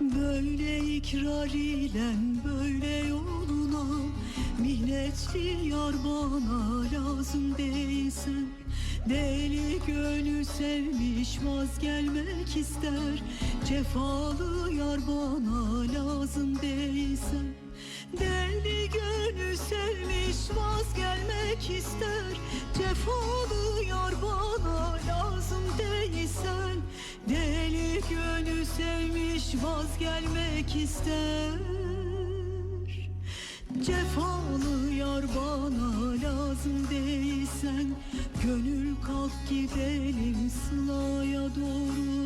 Böyle ikrar ile böyle yoluna Minnetli yar bana lazım değilsen Deli gönül sevmiş vazgelmek ister. Cefalı yar bana vazgelmek ister. Cefalı yar bana lazım değilsen. Gönül kalk gidelim sılaya doğru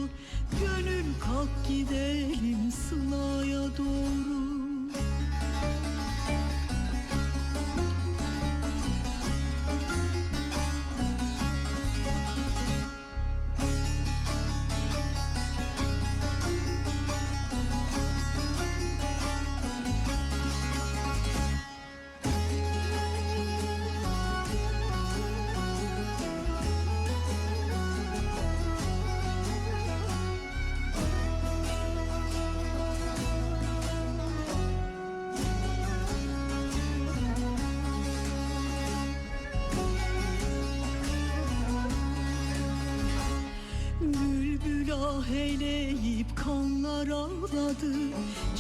ah eyleyip kanlar ağladı.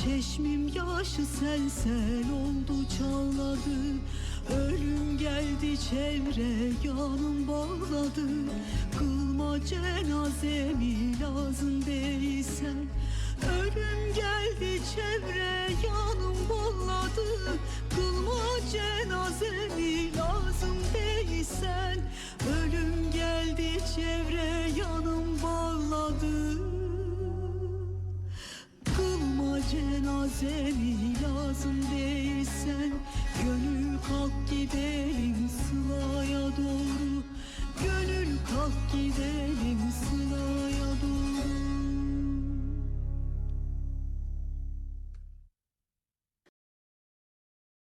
Çeşmim yaşı sel sel oldu çağladı. Ölüm geldi çevre yanım bağladı. Kılma cenazemi lazım değilsen Ölüm geldi çevre yanım seni lazım değilse